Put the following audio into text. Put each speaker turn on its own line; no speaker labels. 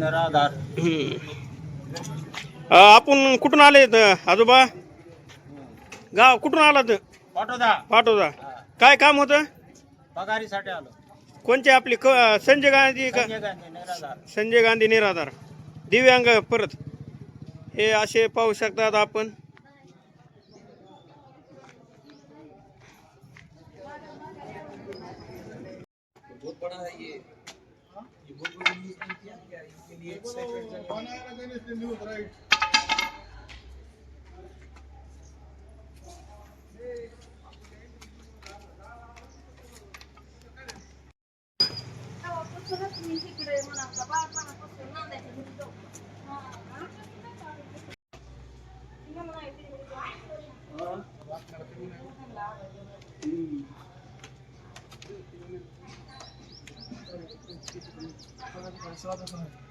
निराधार.
आपण कुठून आले आजोबा? गाव कुठून आला
पाठवता
पाठवता काय काम होतं?
पगारीसाठी आलो.
कोणते आपले क संजय गांधी का? संजय गांधी निराधार. दिव्यांग परत. हे असे पाहू शकतात आपण.
Indian sacred gun. One hour again is the news, right? Hmm. 我知的这是。